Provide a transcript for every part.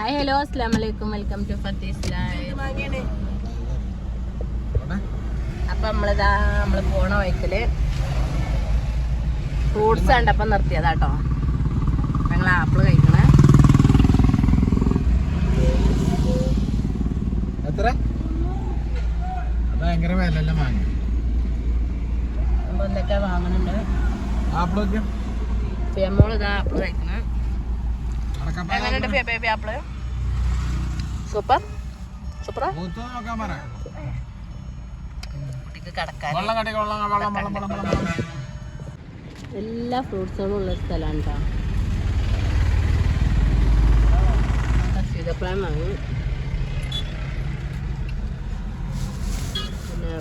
Hi hello അസ്സാം വലൈക്കും welcome to ഫത്തീസ് live അപ്പൊ നമ്മളിതാ നമ്മൾ പോണ വഴിക്കൽ ഫ്രൂട്ട്സ് കണ്ടപ്പം നിർത്തിയതാട്ടോ. ഞങ്ങൾ ആപ്പിൾ കഴിക്കണേ. എത്ര? ഭയങ്കര വിലല്ല മാങ്ങ എന്തൊക്കെ വാങ്ങണുണ്ട്. ആപ്പിളൊക്കെ ആപ്പിൾ കഴിക്കണേ. എങ്ങനെയുണ്ട് ബേബി ആപ്പിൾ സൂപ്പർ സൂപ്പറാ കുട്ടിക്ക് കടക്കാൻ എല്ലാ ഫ്രൂട്ട്സുകളും ഉള്ള സ്ഥലമാണ്? കേട്ടോ സീതപ്പഴം വാങ്ങി പിന്നെ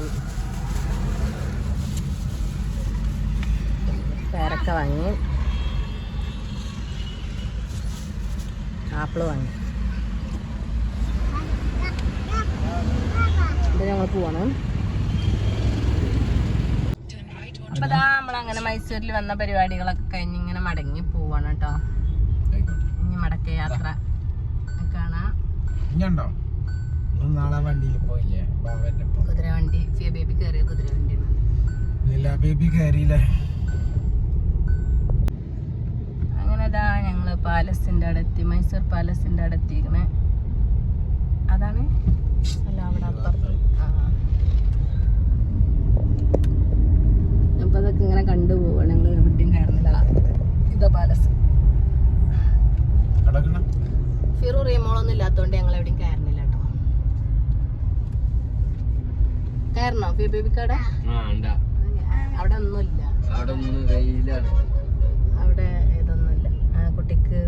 പേരക്ക വാങ്ങി. ആപ്പിൾ വാങ്ങി. ഇത് ഞങ്ങൾ പോവാണ്. അപ്പൊ നമ്മളങ്ങനെ മൈസൂരിൽ വന്ന പരിപാടികളൊക്കെ കഴിഞ്ഞ് ഇങ്ങനെ മടങ്ങി പോവാണ് കേട്ടോ ഇനി മടക്ക യാത്ര കാണാം. നാളെ വണ്ടിയിൽ പോയില്ലേ? കുതിര വണ്ടി ഫിയ ബേബി കയറിയ കുതിര വണ്ടിയാണ് ബേബി കയറിയില്ലേ. പാലസിന്റെ അവിടെ എത്തി മൈസൂർ പാലസിന്റെ അവിടെ അതാണ് അല്ല അവിടെ അപ്പുറത്ത്. ആ. അപ്പൊ അതൊക്കെ ഇങ്ങനെ കണ്ടു പോവാണ് ഞങ്ങൾ എവിടെയും കയറുന്നില്ല. ഇതാ പാലസ്. ഫിറു റീമോളൊന്നും ഇല്ലാത്തോണ്ട് ഞങ്ങൾ എവിടെയും കയറുന്നില്ല കേട്ടോ. കയറണോ? ഫിയ ബേബിക്കടെ അവിടെ ഒന്നുമില്ല. അവിടെ നിന്ന് വെയിലാണ് അവിടെ ഇതൊന്നുമില്ല ആ, കുട്ടിക്ക്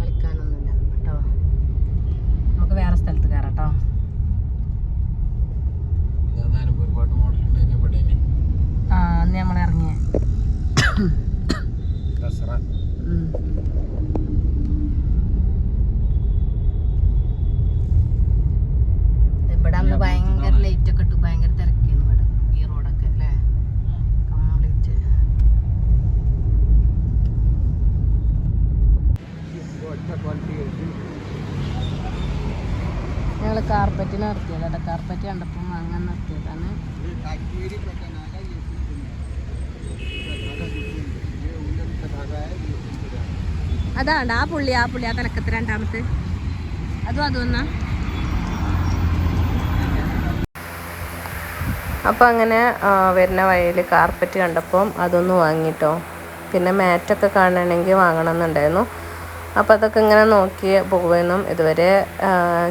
കളിക്കാനൊന്നുമില്ല. കേട്ടോ? കണ്ടപ്പോൾ വാങ്ങാൻ നിർത്തിയതാണ്. അതാണ് ആ പുള്ളി ആ പുള്ളി ആ തലക്കത്ത് രണ്ടാമത്തെ. അതും അതൊന്നാ അപ്പം അങ്ങനെ വരുന്ന വഴിയിൽ കാർപ്പറ്റ് കണ്ടപ്പം അതൊന്ന് വാങ്ങിട്ടോ. പിന്നെ മാറ്റൊക്കെ കാണണമെങ്കിൽ വാങ്ങണം എന്നുണ്ടായിരുന്നു അപ്പോൾ അതൊക്കെ ഇങ്ങനെ നോക്കി പോകുമെന്നും ഇതുവരെ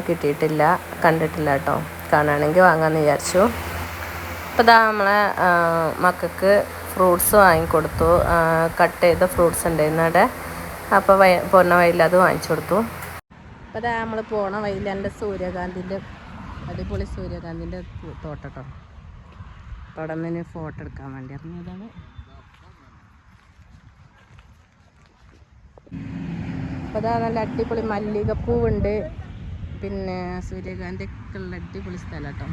കിട്ടിയിട്ടില്ല കണ്ടിട്ടില്ല കേട്ടോ. കാണുകയാണെങ്കിൽ വാങ്ങാമെന്ന് വിചാരിച്ചു. അപ്പോൾ ഇതാ നമ്മളെ മക്കൾക്ക് ഫ്രൂട്ട്സ് വാങ്ങിക്കൊടുത്തു. കട്ട് ചെയ്ത ഫ്രൂട്ട്സ് ഉണ്ടായിരുന്നു അവിടെ. അപ്പോൾ വയ പോണ വഴിയിൽ അത് വാങ്ങിച്ചു കൊടുത്തു. അപ്പോൾ ഇതാ നമ്മൾ പോണ വഴിയിൽ സൂര്യകാന്തിന്റെ അടിപൊളി സൂര്യകാന്തിന്റെ തോട്ടട്ടോ. അവിടെ ഫോട്ടോ എടുക്കാൻ വേണ്ടി ഇറങ്ങിയതാണ്. അപ്പോൾ അതാ നല്ല അടിപൊളി മല്ലികപ്പൂവുണ്ട്. പിന്നെ സൂര്യകാന്തി ഒക്കെ ഉള്ള അടിപൊളി സ്ഥലം കേട്ടോ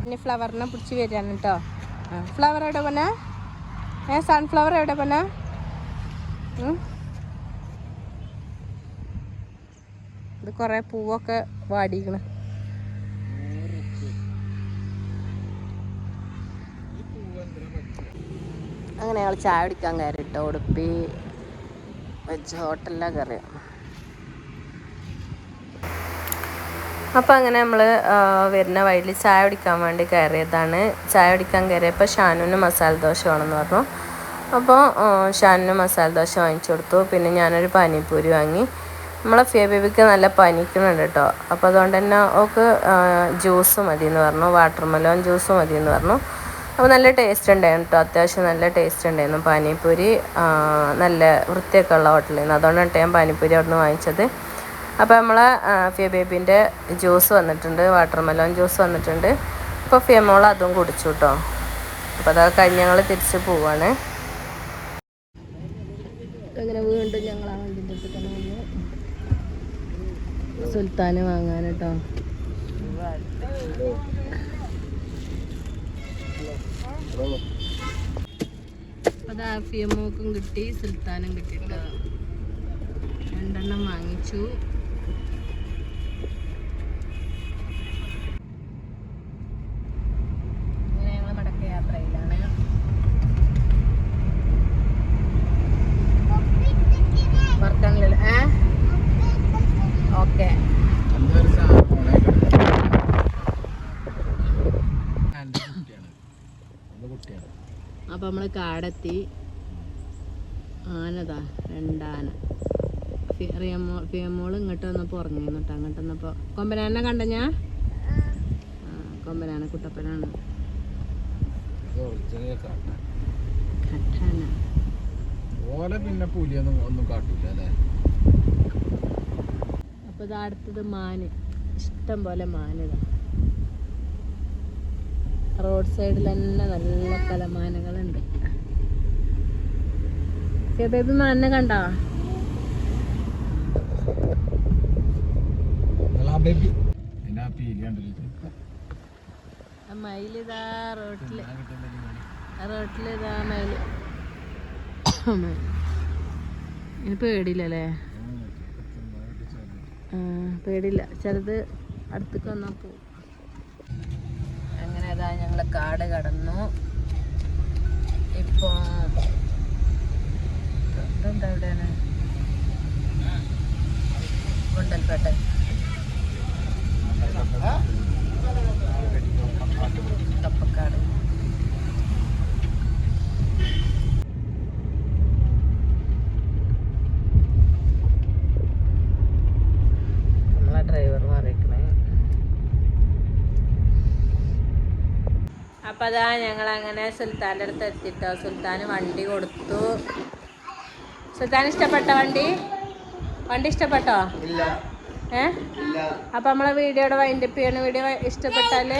ഇനി ഫ്ലവറിനെ പിടിച്ച് വരികയാണ് കേട്ടോ ഫ്ലവർ എവിടെ പോന്നെ? ഏ സൺഫ്ലവർ എവിടെ പോന്നെ? ഉം? ഇത് കുറേ പൂവൊക്കെ വാടിക്കണ് അങ്ങനെ ഞങ്ങൾ ചായ കുടിക്കാൻ കയറിട്ടോ. ഉടുപ്പി വെജ് ഹോട്ടലിലാണ് കയറി അപ്പോൾ അങ്ങനെ നമ്മൾ വരുന്ന വഴിയിൽ ചായ കുടിക്കാൻ വേണ്ടി കയറിയതാണ്. ചായ കുടിക്കാൻ കയറിയപ്പോൾ ഷാനുവിന് മസാല ദോശ വേണമെന്ന് പറഞ്ഞു. അപ്പോൾ ഷാനുവിന് മസാല ദോശ വാങ്ങിച്ചു കൊടുത്തു. പിന്നെ ഞാനൊരു പാനിപ്പൂരി വാങ്ങി. നമ്മളെ ഫിയ ബേബിക്ക് നല്ല പനിക്കുന്നുണ്ട് കേട്ടോ. അപ്പോൾ അതുകൊണ്ട് തന്നെ ഓക്ക് ജ്യൂസ് മതി എന്ന് പറഞ്ഞു. വാട്ടർ മെലോൺ ജ്യൂസ് മതി എന്ന് പറഞ്ഞു. അപ്പോൾ നല്ല ടേസ്റ്റ് ഉണ്ടായിരുന്നു കേട്ടോ. അത്യാവശ്യം നല്ല ടേസ്റ്റ് ഉണ്ടായിരുന്നു. പാനിപ്പൂരി നല്ല വൃത്തിയൊക്കെ ഉള്ള ഹോട്ടലിൽ നിന്ന് അതുകൊണ്ടാണ് കേട്ടോ ഞാൻ പാനിപ്പൂരി അവിടെ നിന്ന് വാങ്ങിച്ചത്. അപ്പോൾ നമ്മളെ ഫിയ ബേബിന്റെ ജ്യൂസ് വന്നിട്ടുണ്ട്. വാട്ടർ മെലോൺ ജ്യൂസ് വന്നിട്ടുണ്ട്. അപ്പോൾ ഫിയമോൾ അതും കുടിച്ചു കേട്ടോ. അപ്പോൾ അതൊക്കെ കഴിഞ്ഞ് ഞങ്ങൾ തിരിച്ച് പോവാണ്. അങ്ങനെ വീണ്ടും സുൽത്താന് വാങ്ങാൻ കേട്ടോ. അത് ആഫിയമ്മോക്കും കിട്ടി സുൽത്താനും കിട്ടിട്ടോ. രണ്ടെണ്ണം വാങ്ങിച്ചു ഇങ്ങനെ ഞങ്ങൾ മടക്ക യാത്രയിലാണ് മറക്കാനില്ലല്ലോ ഏ ഓക്കെ എന്തൊരു സാധനം മോളെ കിടക്കുന്നത്. എന്റെ കുട്ടിയാണ് എന്റെ കുട്ടിയാണ് അപ്പൊ നമ്മൾ കാടെത്തി. ആനതാ രണ്ടാന. ഫി- റിയമോ ഫിയമോൾ ഇങ്ങോട്ട് വന്നപ്പോ ഉറങ്ങിന്നു കേട്ടോ അങ്ങോട്ട് വന്നപ്പോ കൊമ്പനാനെ കണ്ട ഞാൻ? കൊമ്പനാന കുട്ടപ്പനാണ്. ഓലെ പിന്നെ പുലിയൊന്നും ഒന്നും കാട്ടൂല അല്ലേ? അപ്പൊ ഇതാ അടുത്തത് മാന്. ഇഷ്ടം പോലെ മാനിതാ. റോഡ് സൈഡിൽ തന്നെ നല്ല കലമാനകളുണ്ട് ബേബി മാനിനെ കണ്ടോ? മയിലിതാ റോട്ടിൽ. റോട്ടിലിതാ മയിൽ. ഇനി പേടിയില്ലല്ലേ? പേടിയില്ല. ചിലത് അടുത്തേക്ക് വന്നാ പോവും. അങ്ങനെ ഞങ്ങൾ കാട് കടന്നു. ഇപ്പോ ഇതെന്താ എവിടെയാണ് ഗുണ്ടൽപേട്ട. അപ്പൊ അതാ ഞങ്ങൾ അങ്ങനെ സുൽത്താന്റെ അടുത്ത് എത്തിട്ടോ. സുൽത്താൻ വണ്ടി കൊടുത്തു. സുൽത്താൻ ഇഷ്ടപ്പെട്ട വണ്ടി? വണ്ടി ഇഷ്ടപ്പെട്ടോ? ഏ? അപ്പം നമ്മളെ വീഡിയോയുടെ വൈൻഡപ്പ് ചെയ്യണ വീഡിയോ ഇഷ്ടപ്പെട്ടാൽ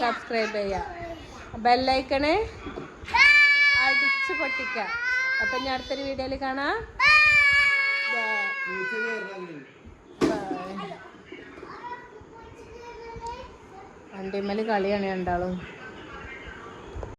സബ്സ്ക്രൈബ് ചെയ്യാം. ബെല്ലൈക്കണ് അടിച്ച് പൊട്ടിക്ക. അപ്പം ഞാൻ അടുത്തൊരു വീഡിയോയിൽ കാണാം. Bye. കളിയാണ് രണ്ടാളും